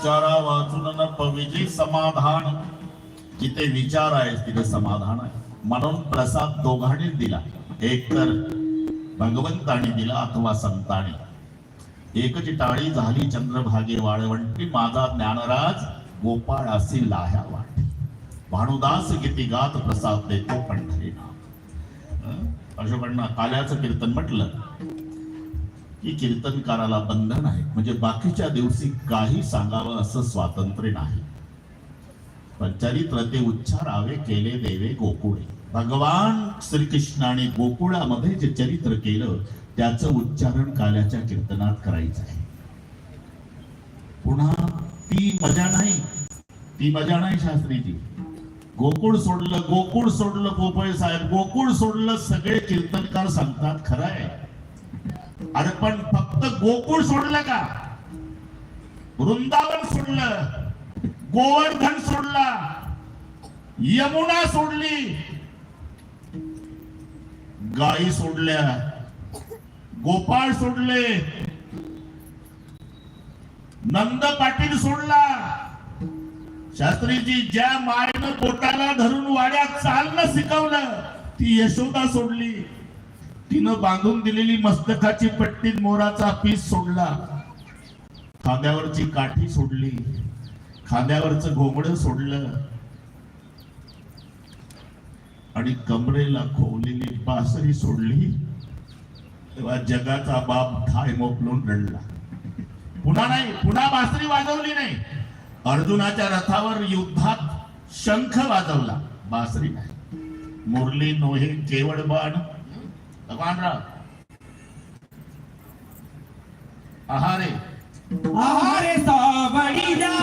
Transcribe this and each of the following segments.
विचारा वाचून न पविजे समाधान. जिथे विचार आहे तिथे समाधान आहे. म्हणून प्रसाद दोघांनी दिला. एक तर भगवंताने दिला अथवा संताने. एकची टाळी झाली चंद्रभागे वाळवंटी. माझा ज्ञानराज गोपाळ असे लाह्या वाट. भानुदास गीती गात प्रसाद देतो पंढरी नाम. अशोकांना काल्याचं कीर्तन म्हटलं. की कीर्तनकाराला बंधन आहे. म्हणजे बाकीच्या दिवशी काही सांगावं असं स्वातंत्र्य नाही. पण चरित्र ते उच्चारावे केले देवे गोकुळे. भगवान श्रीकृष्णाने गोकुळामध्ये जे चरित्र केलं त्याचं उच्चारण काल्याच्या कीर्तनात करायचं आहे. पुन्हा ती मजा नाही. ती मजा नाही शास्त्रीची गोकुळ सोडलं गोकुळ सोडलं पोपळे साहेब गोकुळ सोडलं सगळे कीर्तनकार सांगतात खरं आहे. अरे पण फक्त गोकुळ सोडलं का? वृंदावन सोडलं गोवर्धन सोडला यमुना सोडली गायी सोडल्या गोपाळ सोडले नंद पाटील सोडला. शास्त्रीजी ज्या मायनं पोटाला धरून वाड्यात चालणं शिकवलं ती यशोदा सोडली. तिनं बांधून दिलेली मस्तकाची पट्टी मोराचा पीस सोडला. खांद्यावरची काठी सोडली. खांद्यावरच घोंगड सोडलं. आणि कमरेला खोवलेली बासरी सोडली. तेव्हा जगाचा बाप थाय मोकलून रडला. पुन्हा नाही पुन्हा बासरी वाजवली नाही. अर्जुनाच्या रथावर युद्धात शंख वाजवला. बासरी नाही. मुरली नोहे केवळ बाण. भगवानराव आहारे आहारे सावळीला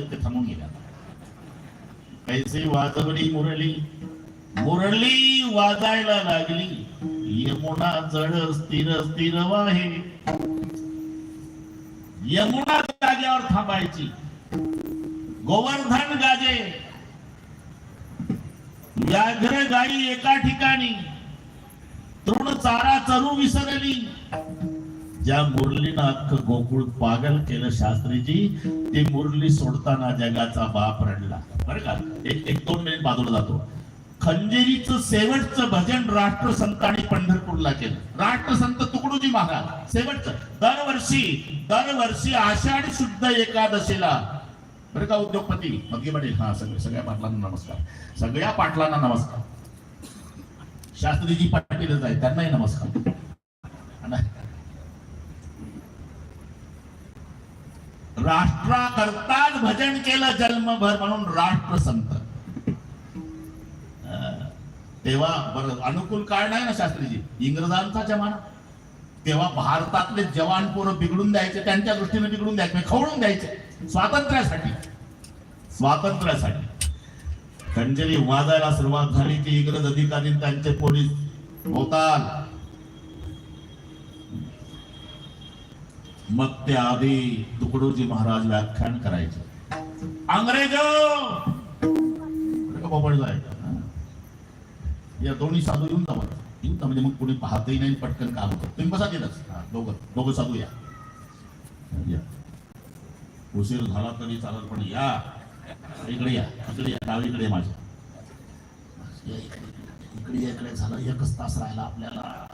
ते थांबून गेला कैसे वाजवली मुरली? मुरली वाजायला लागली. यमुना जड स्थिर स्थिर वाहे. यमुना जाग्यावर थांबायची. गोवर्धन गाजे. व्याघ्र गाई एका ठिकाणी. तृण चारा चरू विसरली. ज्या मुरलीनं अख्खं गोकुळ पागल केलं शास्त्रीजी ती मुरली सोडताना जगाचा बाप रडला. बरं का? एक एक दोन मिनिट बाजूला जातो. खंजेरीच शेवटचं भजन राष्ट्रसंतांनी पंढरपूरला केलं. राष्ट्रसंत तुकडोजी महाराज शेवटचं. दरवर्षी दरवर्षी आषाढी शुद्ध एकादशीला. बरं का उद्योगपती? मगे पाटील हा सगळे सगळ्या पाटलांना नमस्कार. सगळ्या पाटलांना नमस्कार. शास्त्रीजी पाटीलच आहे त्यांनाही नमस्कार. राष्ट्राकरताच भजन केलं जन्मभर म्हणून राष्ट्रसंत. अं, तेव्हा बरं अनुकूल काळ नाही ना शास्त्रीजी? इंग्रजांचा जमाना. तेव्हा भारतातले जवान पोरं बिघडून द्यायचे त्यांच्या दृष्टीने बिघडून द्यायचे म्हणजे खवळून द्यायचे. स्वातंत्र्यासाठी. स्वातंत्र्यासाठी. खंजरी वाजायला सुरुवात झाली की इंग्रज अधिकारी त्यांचे पोलीस होतात. मग ते आधी तुकडोजी महाराज व्याख्यान करायचे. अंग्रेज! का या दोन्ही साधू येऊन जा येऊन जा म्हणजे मग कोणी पाहतही नाही पटकन काम होतं तुम्ही बसा तिथंच. दोघं दोघं साधू या. या. उशीर झाला तरी चालत पण या. इकडे या इकडे या. डावीकडे माझ्या. इकडे, इकडे इकडे झालं. एकच तास राहिला आपल्याला.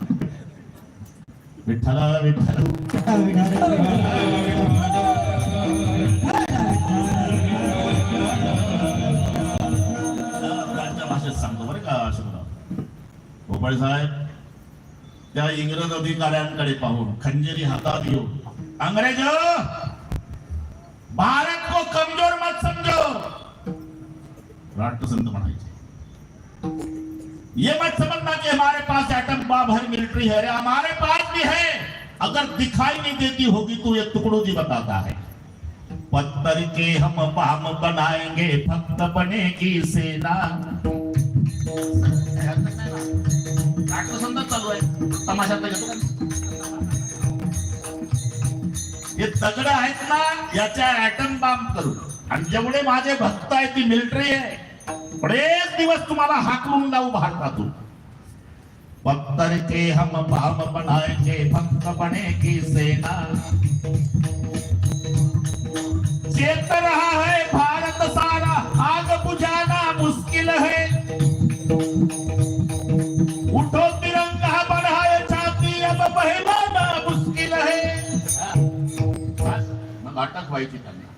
त्या इंग्रज अधिकाऱ्यांकडे पाहून खंजेरी हातात घेऊन अंग्रेज़ भारत को कमज़ोर मत समझो राष्ट्रसंत म्हणायचे ये मत समझना कि हमारे पास एटम बम है? मिलिट्री है हमारे पास भी है। अगर दिखाई नहीं देती होगी तो ये टुकड़ों जी बताता है। पत्थर के हम बाम बनाएंगे फक्त बने की सेना चालू आहे? हे दगड आहेत ना याच्या ऍटम बाम करू आणि जेवढे माझे भक्त आहेत ती मिलिटरी आहे. एक दिवस तुम्हाला हाकलून लावू भारतातून. पत्थर के हम भाव बनाएंगे भक्त बने की सेना। चेत रहा है भारत सारा आग बुझाना मुश्किल है। उठो तिरंगा बढ़ाए छाती अब बहलाना मुश्किल है। बस, मग अटक व्हायची त्यांना.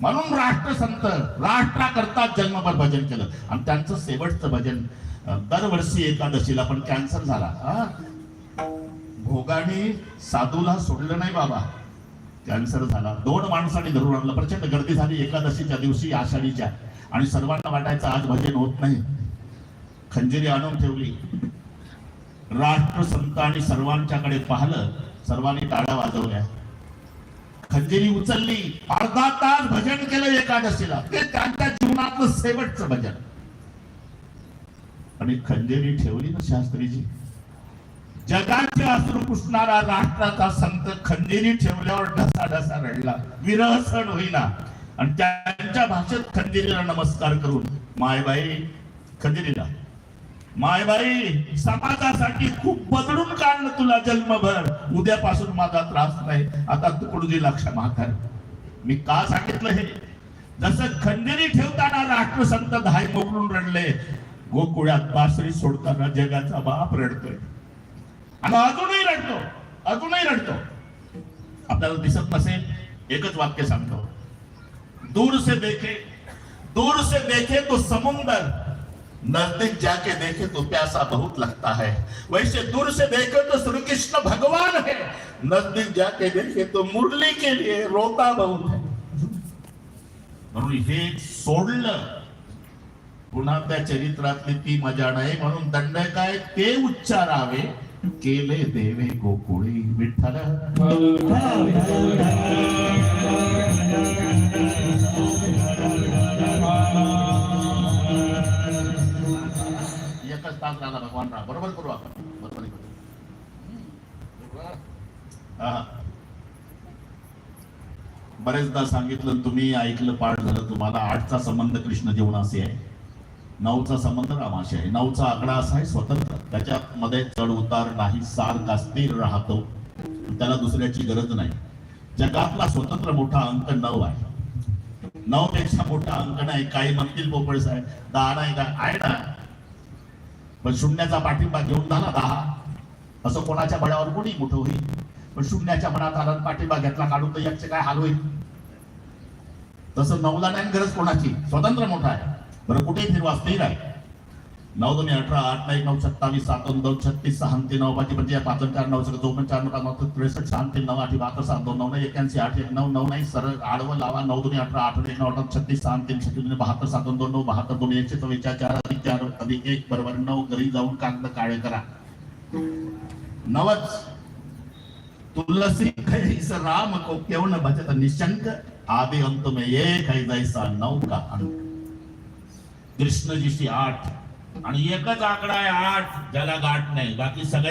म्हणून राष्ट्रसंत राष्ट्राकरता जन्मभर भजन केलं. आणि त्यांचं शेवटचं भजन दरवर्षी एकादशीला पण कॅन्सर झाला. हा? भोगाने साधूला सोडलं नाही बाबा. कॅन्सर झाला. दोन माणसांनी धरून आणलं. प्रचंड गर्दी झाली एकादशीच्या दिवशी आषाढीच्या. आणि सर्वांना वाटायचं आज भजन होत नाही. खंजिरी आणून ठेवली. राष्ट्रसंत आणि सर्वांच्याकडे पाहिलं. सर्वांनी टाळ्या वाजवल्या. खंजिरी उचलली. अर्धा तास भजन केलं एकादशीला. ते त्यांच्या जीवनातलं शेवटचं भजन. आणि खंजिरी ठेवली ना शास्त्रीजी? जगाचे अश्रू पुसणारा राष्ट्राचा संत खंजिरी ठेवल्यावर ढसा ढसा रडला. विरह सण होईना. आणि त्यांच्या भाषेत खंजिरीला नमस्कार करून मायबाई खंजिरीला मायबाई समाजासाठी खूप बदलून काढलं तुला जन्मभर. उद्यापासून माझा त्रास नाही. आता तुकडुजीला क्षमा कर. मी का सांगितलं हे? जसं खंजिरी ठेवताना राष्ट्रसंत धाय मोकळून रडले गोकुळ्यात बासरी सोडताना जगाचा बाप रडतोय. आणि अजूनही रडतो अजूनही रडतो. आपल्याला दिसत नसेल, एकच वाक्य सांगतो. दूर से देखे दूर से देखे तो समुंदर. नज़दीक जाके देखे तो प्यासा बहुत लगता है. वैसे दूर से देखे तो श्री कृष्ण भगवान है. नज़दीक जाके देखे तो मुरली के लिए रोता बहुत हे. सोडलं पुन्हा त्या चरित्रातली ती मजा नाही म्हणून दंड काय ते उच्चारावे केले देवे गोकुळी विठ्ठल. एकच तास राहिला भगवान राम बरोबर करू आपण? बरोबर करू. हा. बरेचदा सांगितलं तुम्ही ऐकलं पाठ झालं तुम्हाला आठचा संबंध कृष्ण जीवनाशी आहे. नऊचा संबंध रामाशी आहे. नऊचा आकडा असा आहे स्वतंत्र. त्याच्यामध्ये चढ उतार नाही सारखा स्थिर राहतो. त्याला दुसऱ्याची गरज नाही. जगातला स्वतंत्र मोठा अंक नऊ आहे. नऊ पेक्षा मोठा अंक नाही. काही म्हणतील पोपळे साहेब दहा नाही का? आहे ना. पण शून्याचा पाठिंबा घेऊन झाला दहा. असं कोणाच्या बळावर कोणी मोठं होईल? पण शून्याच्या मनात आला पाठिंबा घेतला काढून तर याचे काय हाल होईल? तसं नऊला नाही गरज कोणाची? स्वतंत्र मोठा आहे. बरं, कुठे फिरवा स्थिर आहे. नऊ दोन्ही अठरा, आठ नाही नऊ, सत्तावीस, सात दोन दोन, छत्तीस, सहा, तीन, नऊ, पाच पंचे पाच चार, नऊ सगळं चौपन्न चार, नऊ नऊ, त्रेसष्ट, सहा, तीन, नऊ, आठ, बहात्तर, सात, दोन, नऊ नाही एक्याऐंशी, आठ, एक, नऊ नऊ नाही सरळ, आडवं, लावा, नऊ दोन्ही अठरा, आठ, एक, नऊ अठरा छत्तीस, सहा, तीन छत्तीस दोन्ही बहात्तर, सात, दोन दोन, नऊ, बहात्तर, दोन, एकशे चव्वेचाळीस, चार अधिक चार अधिक एक, बरोबर, नऊ, घरी जाऊन कागद काळे करा. नवच, तुलसी कैस राम को क्यों भजत निशंक? आदि अंत में एक है जैसा नौ का अंक कृष्णजीशी आठ आणि एकच आकडा आहे आठ ज्याला गाठ नाही. बाकी सगळ्या